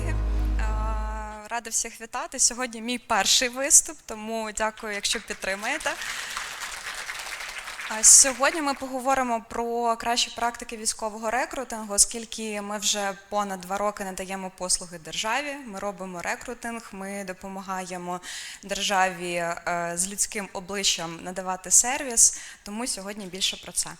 колеги. Е, Рада всіх вітати. Сьогодні мій перший виступ, тому дякую, якщо підтримаєте. А Сьогодні ми поговоримо про кращі практики військового рекрутингу, оскільки ми вже понад два роки надаємо послуги державі. Ми робимо рекрутинг, ми допомагаємо державі е, з людським обличчям надавати сервіс. Тому сьогодні більше про це.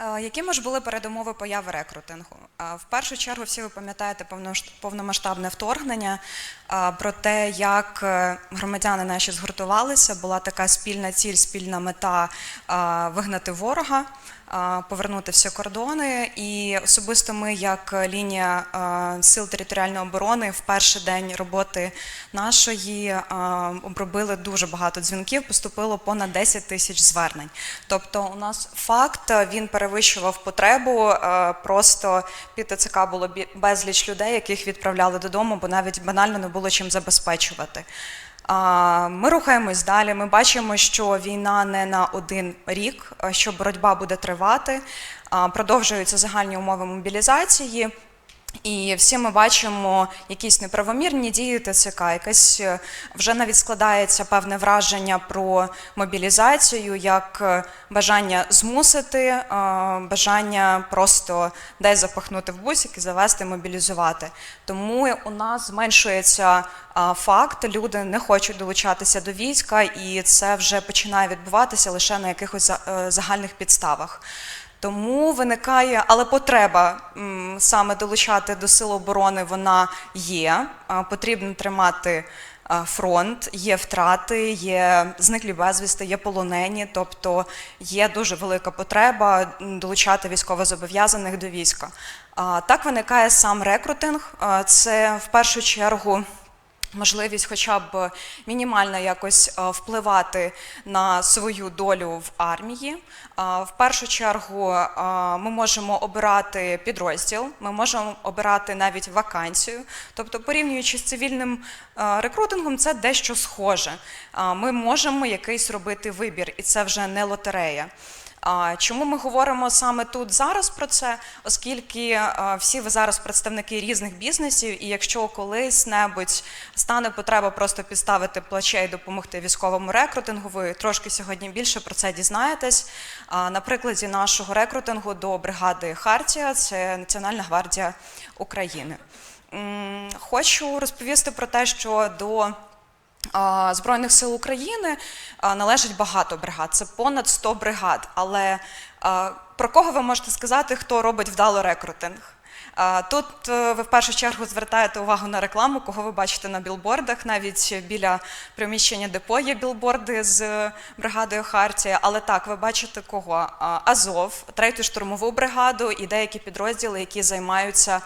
Якими ж були передумови появи рекрутингу? В першу чергу, всі ви пам'ятаєте повномасштабне вторгнення, про те, як е, громадяни наші згуртувалися, була така спільна ціль, спільна мета вигнати ворога, повернути всі кордони. І особисто ми, як лінія сил територіальної оборони, в перший день роботи нашої обробили дуже багато дзвінків, поступило понад 10 тисяч звернень. Тобто, у нас факт він перевищував потребу. е, Просто під ТЦК було безліч людей, яких відправляли додому, бо навіть банально не було чим забезпечувати. Ми рухаємось далі. Ми бачимо, що війна не на один рік, що боротьба буде тривати. Продовжуються загальні умови мобілізації. І всі ми бачимо якісь неправомірні дії ТЦК, якесь е, вже навіть складається певне враження про мобілізацію, як е, бажання змусити, е, бажання просто десь запахнути в бусик і завести, мобілізувати. Тому у нас зменшується факт, люди не хочуть долучатися до війська, і це вже починає відбуватися лише на якихось загальних підставах. Тому виникає, але потреба саме долучати до сил оборони вона є. Потрібно тримати фронт, є втрати, є зниклі безвісти, є полонені, тобто є дуже велика потреба долучати військовозобов'язаних до війська. Так виникає сам рекрутинг. Це в першу чергу можливість хоча б мінімально якось е, впливати на свою долю в армії. Е, В першу чергу е, ми можемо обирати підрозділ, ми можемо обирати навіть вакансію. Тобто, порівнюючи з цивільним рекрутингом, це дещо схоже. Ми можемо якийсь робити вибір, і це вже не лотерея. Чому ми говоримо саме тут зараз про це? Оскільки всі ви зараз представники різних бізнесів, і якщо колись небудь стане потреба просто підставити плече і допомогти військовому рекрутингу, ви трошки сьогодні більше про це дізнаєтесь. На прикладі нашого рекрутингу до бригади Хартія, це Національна гвардія України. Хочу розповісти про те, що до Збройних сил України належить багато бригад, це понад 100 бригад. Але про кого ви можете сказати, хто робить вдало рекрутинг? Тут е, ви в першу чергу звертаєте увагу на рекламу, кого ви бачите на білбордах. Навіть біля приміщення депо є білборди з е, бригадою Хартія. Але так, ви бачите кого? Азов, третю штурмову бригаду і деякі підрозділи, які займаються,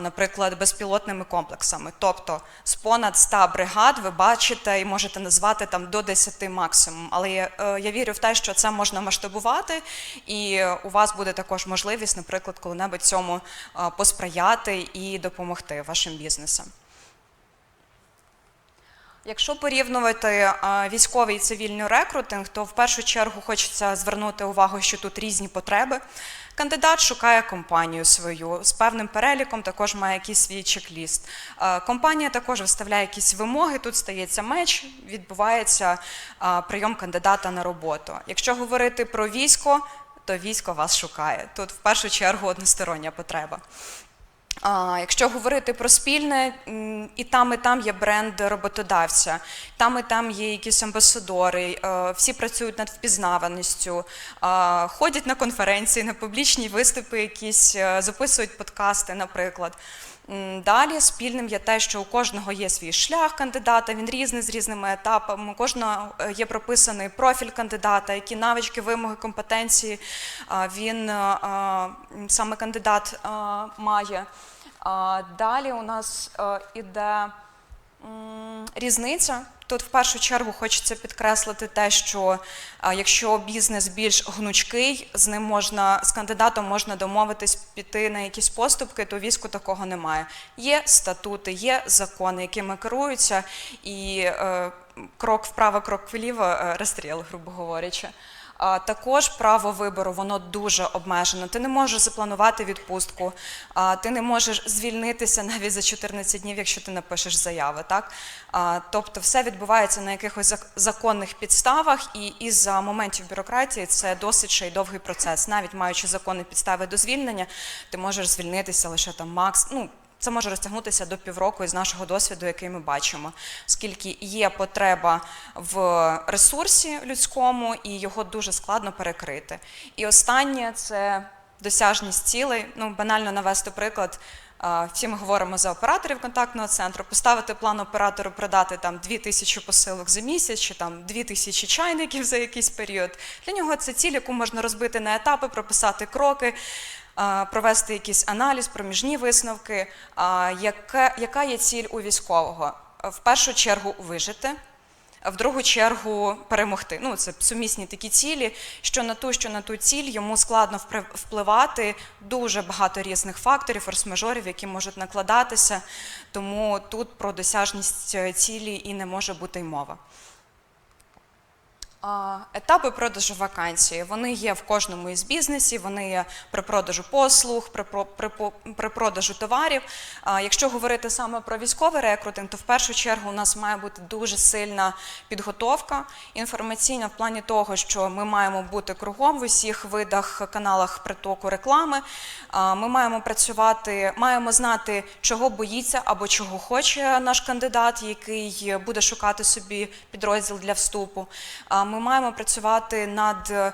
наприклад, безпілотними комплексами. Тобто з понад 100 бригад ви бачите і можете назвати там до 10 максимум. Але я, е, я вірю в те, що це можна масштабувати, і у вас буде також можливість, наприклад, коли-небудь цьому е, посприяти і допомогти вашим бізнесам. Якщо порівнювати е, військовий і цивільний рекрутинг, то в першу чергу хочеться звернути увагу, що тут різні потреби. Кандидат шукає компанію свою з певним переліком, також має якийсь свій чек-ліст. Е, Компанія також виставляє якісь вимоги. Тут стається меч, відбувається е, прийом кандидата на роботу. Якщо говорити про військо, то військо вас шукає. Тут в першу чергу одностороння потреба. А, якщо говорити про спільне, і там, і там є бренд роботодавця, там і там є якісь амбасадори, е, всі працюють над впізнаваністю, ходять на конференції, на публічні виступи, якісь е, записують подкасти, наприклад. Далі спільним є те, що у кожного є свій шлях кандидата, він різний з різними етапами. У кожного е, є прописаний профіль кандидата, які навички, вимоги, компетенції він е, м, саме кандидат має. Далі у нас е, іде різниця. Тут в першу чергу хочеться підкреслити те, що якщо бізнес більш гнучкий, з ним можна з кандидатом можна домовитись піти на якісь поступки, то війську такого немає. Є статути, є закони, якими керуються, і е, крок вправо, крок вліво, е, розстріл, грубо говорячи. Також право вибору воно дуже обмежено. Ти не можеш запланувати відпустку, ти не можеш звільнитися навіть за 14 днів, якщо ти напишеш заяви. Так? Тобто все відбувається на якихось законних підставах, і із-за моментів бюрократії це досить ще й довгий процес. Навіть маючи законні підстави до звільнення, ти можеш звільнитися лише там макс. Ну, це може розтягнутися до півроку із нашого досвіду, який ми бачимо, оскільки є потреба в ресурсі людському і його дуже складно перекрити. І останнє це досяжність цілей. Ну, банально навести приклад. Всі ми говоримо за операторів контактного центру, поставити план оператору продати там 2000 посилок за місяць чи там 2000 чайників за якийсь період. Для нього це ціль, яку можна розбити на етапи, прописати кроки, провести якийсь аналіз, проміжні висновки. Яка, яка є ціль у військового? В першу чергу вижити. В другу чергу перемогти. Ну, це сумісні такі цілі, що на ту, що на ту ціль йому складно впливати дуже багато різних факторів, форс-мажорів, які можуть накладатися. Тому тут про досяжність е, цілі і не може бути й мова. Етапи продажу вакансії вони є в кожному із бізнесів, вони є при продажу послуг, при, при, при продажу товарів. Якщо говорити саме про військовий рекрутинг, то в першу чергу у нас має бути дуже сильна підготовка інформаційна в плані того, що ми маємо бути кругом в усіх видах каналах притоку реклами. Ми маємо працювати, маємо знати, чого боїться або чого хоче наш кандидат, який буде шукати собі підрозділ для вступу. А, Ми маємо працювати над е,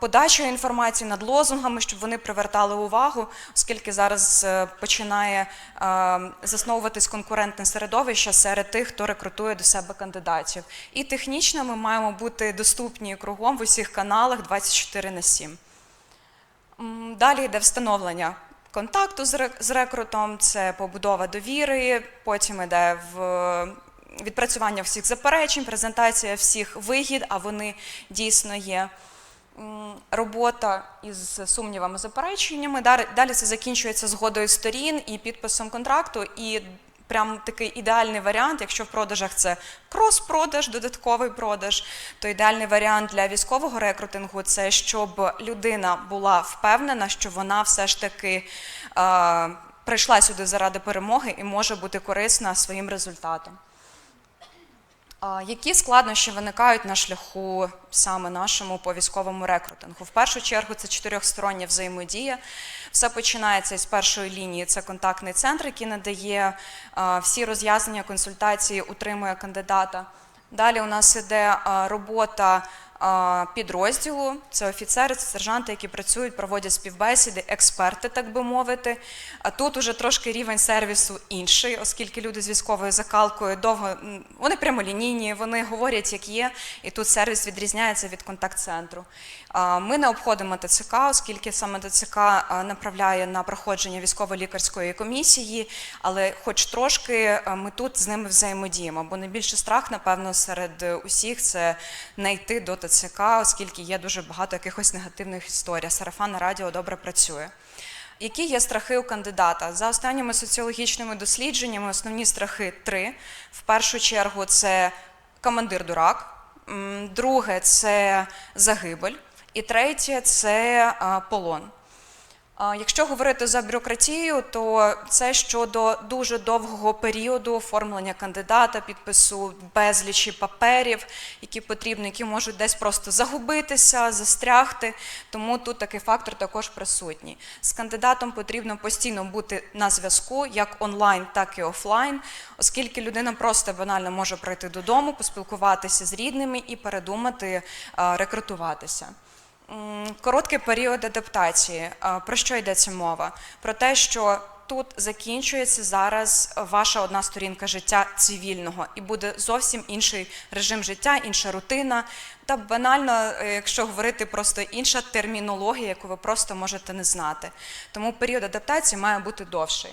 подачею інформації, над лозунгами, щоб вони привертали увагу, оскільки зараз е, починає е, засновуватись конкурентне середовище серед тих, хто рекрутує до себе кандидатів. І технічно ми маємо бути доступні кругом в усіх каналах 24 на 7. Далі йде встановлення контакту з рекрутом, це побудова довіри, потім йде в відпрацювання всіх заперечень, презентація всіх вигід, а вони дійсно є. Робота із сумнівами, запереченнями. Далі- це закінчується згодою сторін і підписом контракту. І прям такий ідеальний варіант, якщо в продажах це крос-продаж, додатковий продаж, то ідеальний варіант для військового рекрутингу це щоб людина була впевнена, що вона все ж таки е, прийшла сюди заради перемоги і може бути корисна своїм результатом. Які складнощі виникають на шляху саме нашому по військовому рекрутингу? В першу чергу це чотирьохстороння взаємодія. Все починається із першої лінії. Це контактний центр, який надає всі роз'яснення, консультації, утримує кандидата. Далі у нас іде робота підрозділу. Це офіцери, це сержанти, які працюють, проводять співбесіди, експерти, так би мовити. А тут уже трошки рівень сервісу інший, оскільки люди з військовою закалкою довго вони прямолінійні, вони говорять, як є, і тут сервіс відрізняється від контакт-центру. Ми не обходимо ТЦК, оскільки саме ТЦК направляє на проходження військово-лікарської комісії, але хоч трошки ми тут з ними взаємодіємо, бо найбільший страх, напевно, серед е, усіх це не йти до ТЦК, оскільки є дуже багато якихось негативних історій. Сарафанне радіо добре працює. Які є страхи у кандидата? За останніми соціологічними дослідженнями основні страхи три. В першу чергу це командир дурак, друге це загибель, і третє це полон. Якщо говорити за бюрократію, то це щодо дуже довгого періоду оформлення кандидата, підпису безлічі паперів, які потрібні, які можуть десь просто загубитися, застрягти. Тому тут такий фактор також присутній. З кандидатом потрібно постійно бути на зв'язку, як онлайн, так і офлайн, оскільки людина просто банально може прийти додому, поспілкуватися з рідними і передумати рекрутуватися. Короткий період адаптації. Про що йдеться мова? Про те, що тут закінчується зараз ваша одна сторінка життя цивільного, і буде зовсім інший режим життя, інша рутина. Та банально, е, якщо говорити просто інша термінологія, яку ви просто можете не знати. Тому період адаптації має бути довший.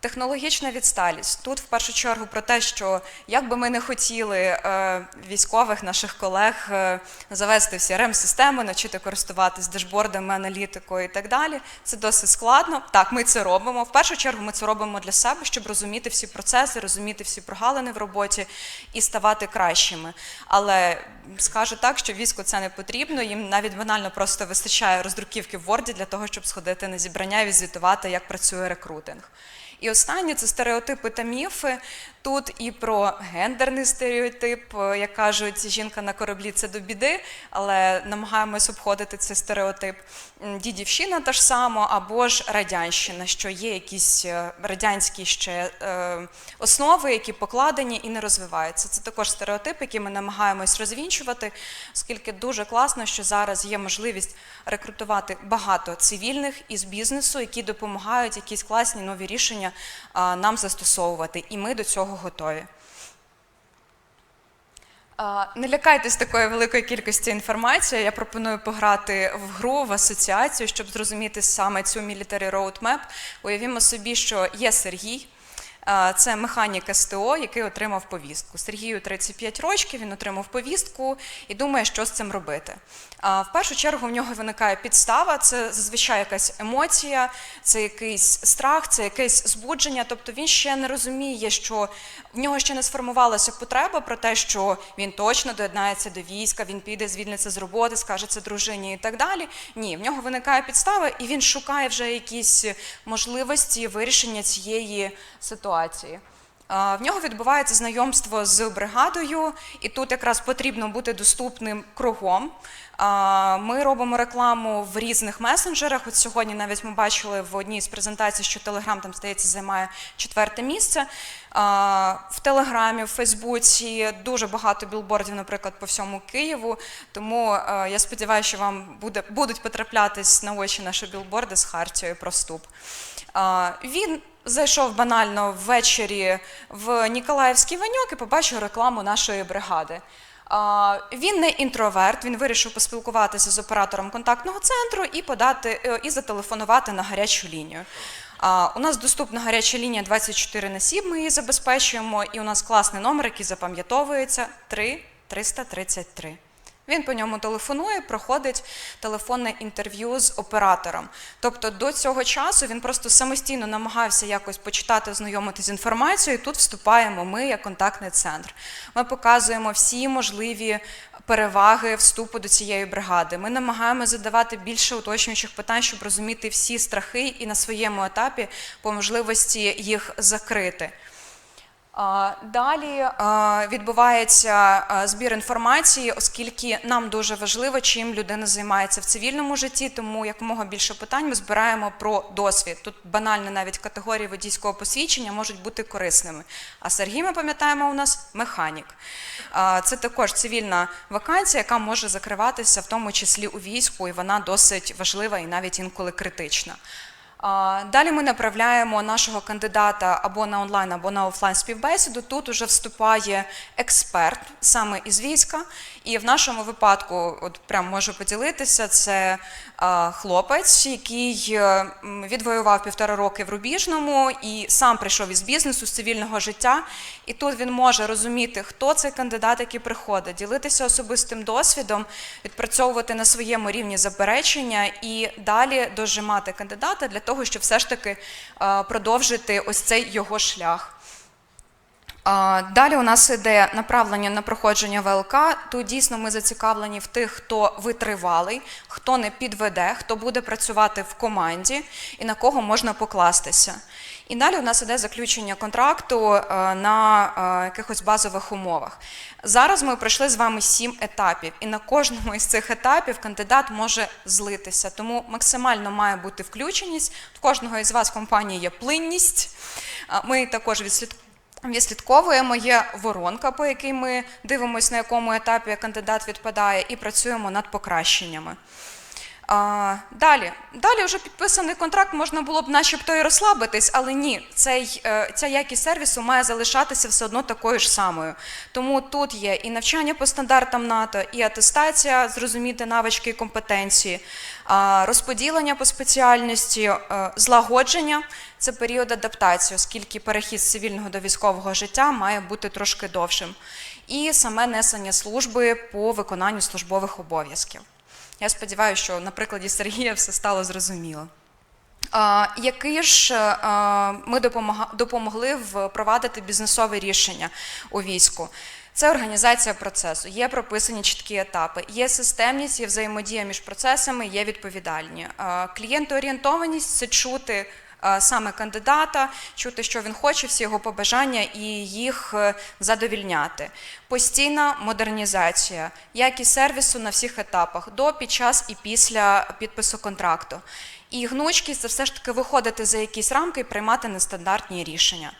Технологічна відсталість тут в першу чергу про те, що як би ми не хотіли е, військових наших колег е, завести в crm системи навчити користуватись дешбордами, аналітикою і так далі, це досить складно. Так, ми це робимо. В першу чергу ми це робимо для себе, щоб розуміти всі процеси, розуміти всі прогалини в роботі і ставати кращими. Але скажу так, що війську це не потрібно. Їм навіть банально просто вистачає роздруківки в Word для того, щоб сходити на зібрання і відзвітувати, як працює рекрутинг. І останнє це стереотипи та міфи. Тут і про гендерний стереотип, е, як кажуть, жінка на кораблі це до біди, але намагаємось обходити цей стереотип. Дідівщина та ж само, або ж радянщина, що є якісь е, радянські ще е, основи, які покладені і не розвиваються. Це також стереотип, який ми намагаємось розвінчувати, оскільки дуже класно, що зараз є можливість рекрутувати багато цивільних із бізнесу, які допомагають якісь класні нові рішення нам застосовувати, і ми до цього готові. Не лякайтесь такої великої кількості інформації. Я пропоную пограти в гру, в асоціацію, щоб зрозуміти саме цю Military Roadmap. Уявімо собі, що є Сергій. Це механік СТО, який отримав повістку. Сергію 35 років, він отримав повістку і думає, що з цим робити. В першу чергу в нього виникає підстава, це зазвичай якась емоція, це якийсь страх, це якесь збудження. Тобто він ще не розуміє, що в нього ще не сформувалася потреба про те, що він точно доєднається до війська, він піде, звільниться з роботи, скаже це дружині і так далі. Ні, в нього виникає підстава, і він шукає вже якісь можливості вирішення цієї ситуації. В нього відбувається знайомство з бригадою, і тут якраз потрібно бути доступним кругом. Ми робимо рекламу в різних месенджерах. От сьогодні навіть ми бачили в одній з презентацій, що Телеграм там здається займає четверте місце. В Телеграмі, в Фейсбуці дуже багато білбордів, наприклад, по всьому Києву. Тому е, я сподіваюся, що вам буде, будуть потраплятись на очі наші білборди з хартією про вступ. Він зайшов банально ввечері в Ніколаївський ваньок і побачив рекламу нашої бригади. Він не інтроверт, він вирішив поспілкуватися з оператором контактного центру і подати е, і зателефонувати на гарячу лінію. У нас доступна гаряча лінія 24 на 7, ми її забезпечуємо, і у нас класний номер, який запам'ятовується 3 333. Він по ньому телефонує, проходить телефонне інтерв'ю з оператором. Тобто до цього часу він просто самостійно намагався якось почитати, ознайомитися з інформацією. Тут вступаємо ми як контактний центр. Ми показуємо всі можливі переваги вступу до цієї бригади. Ми намагаємося задавати більше уточнюючих питань, щоб розуміти всі страхи і на своєму етапі по можливості їх закрити. Далі відбувається збір інформації, оскільки нам дуже важливо, чим людина займається в цивільному житті, тому якомога більше питань ми збираємо про досвід. Тут банально навіть категорії водійського посвідчення можуть бути корисними. А Сергій, ми пам'ятаємо, у нас механік. Це також цивільна вакансія, яка може закриватися в тому числі у війську, і вона досить важлива і навіть інколи критична. Далі ми направляємо нашого кандидата або на онлайн, або на офлайн співбесіду. Тут уже вступає експерт саме із війська. І в нашому випадку, от прям можу поділитися, це хлопець, який е, відвоював півтора роки в Рубіжному і сам прийшов із бізнесу, з цивільного життя. І тут він може розуміти, хто цей кандидат, який приходить, ділитися особистим досвідом, відпрацьовувати на своєму рівні заперечення і далі дожимати кандидата для того, щоб все ж таки е, продовжити ось цей його шлях. Далі у нас іде направлення на проходження ВЛК. Тут дійсно ми зацікавлені в тих, хто витривалий, хто не підведе, хто буде працювати в команді і на кого можна покластися. І далі у нас іде заключення контракту е, на е, якихось базових умовах. Зараз ми пройшли з вами сім етапів, і на кожному із цих етапів кандидат може злитися. Тому максимально має бути включеність. В кожного із вас в компанії є плинність. Ми також відслідкуємо. Відслідковуємо, є воронка, по якій ми дивимося, на якому етапі кандидат відпадає, і працюємо над покращеннями. А, далі. Далі вже підписаний контракт, можна було б начебто і розслабитись, але ні, цей, е, ця якість сервісу має залишатися все одно такою ж самою. Тому тут є і навчання по стандартам НАТО, і атестація, зрозуміти навички і компетенції, розподілення по спеціальності, е, злагодження це період адаптації, оскільки перехід з цивільного до військового життя має бути трошки довшим. І саме несення служби по виконанню службових обов'язків. Я сподіваюся, що на прикладі Сергія все стало зрозуміло. Які ж е, ми допомогли впровадити бізнесове рішення у війську? Це організація процесу, є прописані чіткі етапи, є системність, є взаємодія між процесами, є відповідальні. Клієнтоорієнтованість це чути е, саме кандидата, чути, що він хоче, всі його побажання і їх е, задовільняти. Постійна модернізація, якість сервісу на всіх етапах до, під час і після підпису контракту. І гнучкість це все ж таки виходити за якісь рамки і приймати нестандартні рішення.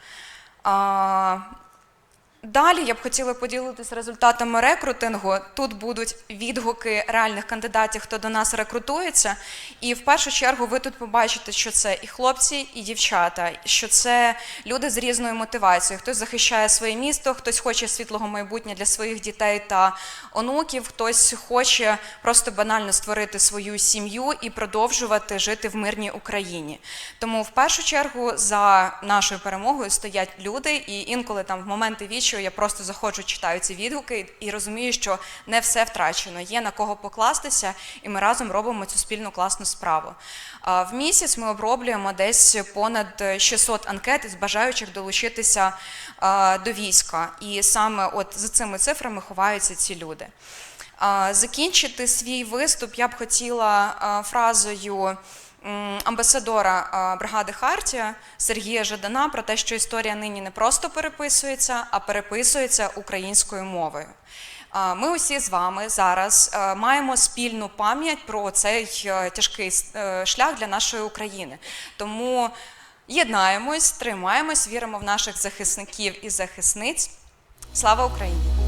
Далі я б хотіла поділитися результатами рекрутингу. Тут будуть відгуки реальних кандидатів, хто до нас рекрутується. І в першу чергу ви тут побачите, що це і хлопці, і дівчата, що це люди з різною мотивацією. Хтось захищає своє місто, хтось хоче світлого майбутнього для своїх дітей та онуків, хтось хоче просто банально створити свою сім'ю і продовжувати жити в мирній Україні. Тому в першу чергу за нашою перемогою стоять люди, і інколи там в моменти вічу я просто заходжу, читаю ці відгуки і розумію, що не все втрачено. Є на кого покластися, і ми разом робимо цю спільну класну справу. В місяць ми оброблюємо десь понад 600 анкет із бажаючих долучитися до війська. І саме от за цими цифрами ховаються ці люди. Закінчити свій виступ я б хотіла фразою амбасадора бригади Хартія Сергія Жадана про те, що історія нині не просто переписується, а переписується українською мовою. Ми усі з вами зараз е, маємо спільну пам'ять про цей е, тяжкий е, шлях для нашої України. Тому єднаємось, тримаємось, віримо в наших захисників і захисниць. Слава Україні!